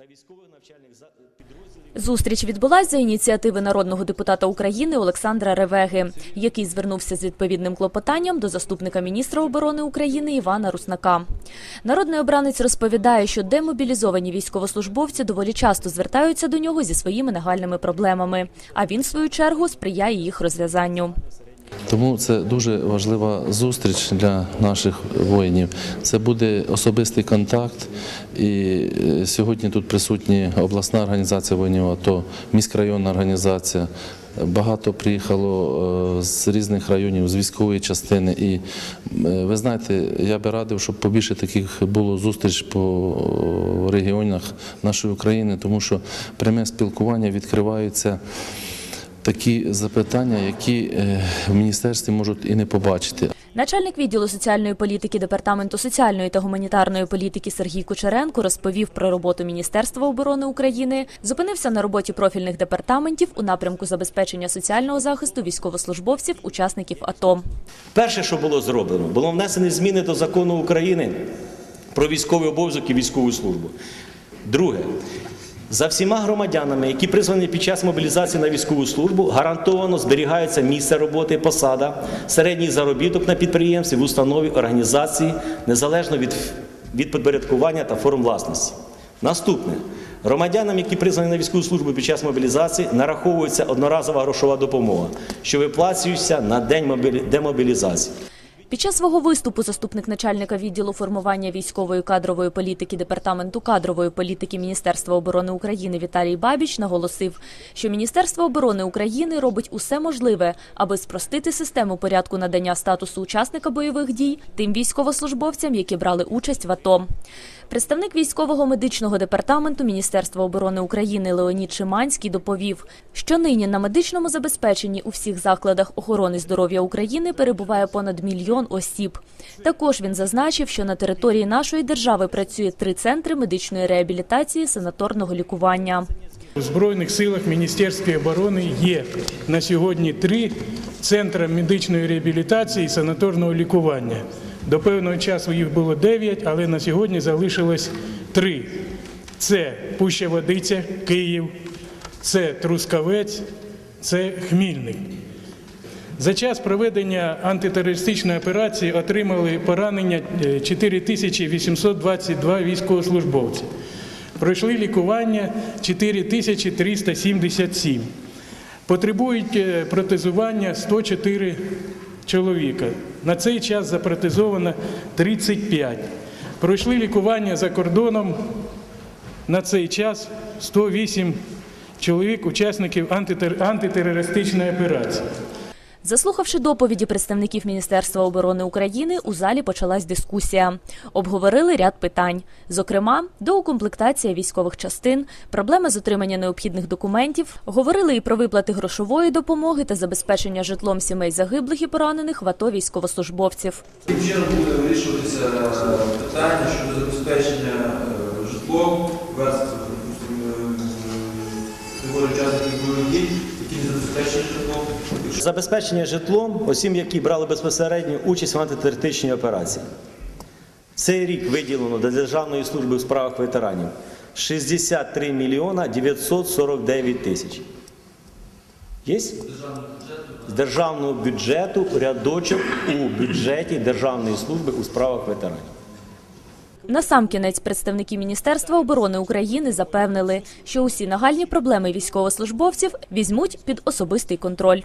та військових навчальних підрозділів. Зустріч відбулась за ініціативи народного депутата України Олександра Ревеги, який звернувся з відповідним клопотанням до заступника міністра оборони України Івана Руснака. Народний обранець розповідає, що демобілізовані військовослужбовці доволі часто звертаються до нього зі своїми нагальними проблемами, а він, в свою чергу, сприяє їх розв'язанню. Тому це дуже важлива зустріч для наших воїнів. Це буде особистий контакт. І е, сьогодні тут присутні обласна організація воїнів АТО, міськрайонна організація. Багато приїхало е, з різних районів, з військової частини. І е, ви знаєте, я би радив, щоб побільше таких було зустріч по регіонах нашої України, тому що пряме спілкування відкриваються такі запитання, які е, в міністерстві можуть і не побачити. Начальник відділу соціальної політики департаменту соціальної та гуманітарної політики Сергій Кучеренко розповів про роботу Міністерства оборони України, зупинився на роботі профільних департаментів у напрямку забезпечення соціального захисту військовослужбовців, учасників АТО. Перше, що було зроблено, було внесені зміни до закону України про військовий обов'язок і військову службу. Друге, за всіма громадянами, які призвані під час мобілізації на військову службу, гарантовано зберігається місце роботи, посада, середній заробіток на підприємстві, в установі, організації, незалежно від, від підпорядкування та форм власності. Наступне. Громадянам, які призвані на військову службу під час мобілізації, нараховується одноразова грошова допомога, що виплачується на день демобілізації. Під час свого виступу заступник начальника відділу формування військової кадрової політики департаменту кадрової політики Міністерства оборони України Віталій Бабіч наголосив, що Міністерство оборони України робить усе можливе, аби спростити систему порядку надання статусу учасника бойових дій тим військовослужбовцям, які брали участь в АТО. Представник військового медичного департаменту Міністерства оборони України Леонід Шиманський доповів, що нині на медичному забезпеченні у всіх закладах охорони здоров'я України перебуває понад мільйон осіб. Також він зазначив, що на території нашої держави працює три центри медичної реабілітації санаторного лікування. У Збройних силах Міністерства оборони є на сьогодні три центри медичної реабілітації і санаторного лікування. До певного часу їх було дев'ять, але на сьогодні залишилось три. Це Пуща Водиця, Київ, це Трускавець, це Хмільник. За час проведення антитерористичної операції отримали поранення е, 4822 військовослужбовці. Пройшли лікування 4377. Потребують е, протезування 104 чоловіка. На цей час запротезовано 35. Пройшли лікування за кордоном на цей час 108 чоловік, учасників антитер- антитерористичної операції. Заслухавши доповіді представників Міністерства оборони України, у залі почалась дискусія. Обговорили ряд питань, зокрема, доукомплектація військових частин, проблеми з отримання необхідних документів. Говорили і про виплати грошової допомоги та забезпечення житлом сімей загиблих і поранених в АТО військовослужбовців. Яким чином буде вирішуватися питання щодо забезпечення е, житлом допустимо, категорії учасників бойових дій, Забезпечення житлом осіб, які брали безпосередню участь в антитерористичній операції. Цей рік виділено для Державної служби у справах ветеранів 63 мільйона 949 тисяч. Є? З державного бюджету рядочок у бюджеті Державної служби у справах ветеранів. Насамкінець представники Міністерства оборони України запевнили, що усі нагальні проблеми військовослужбовців візьмуть під особистий контроль.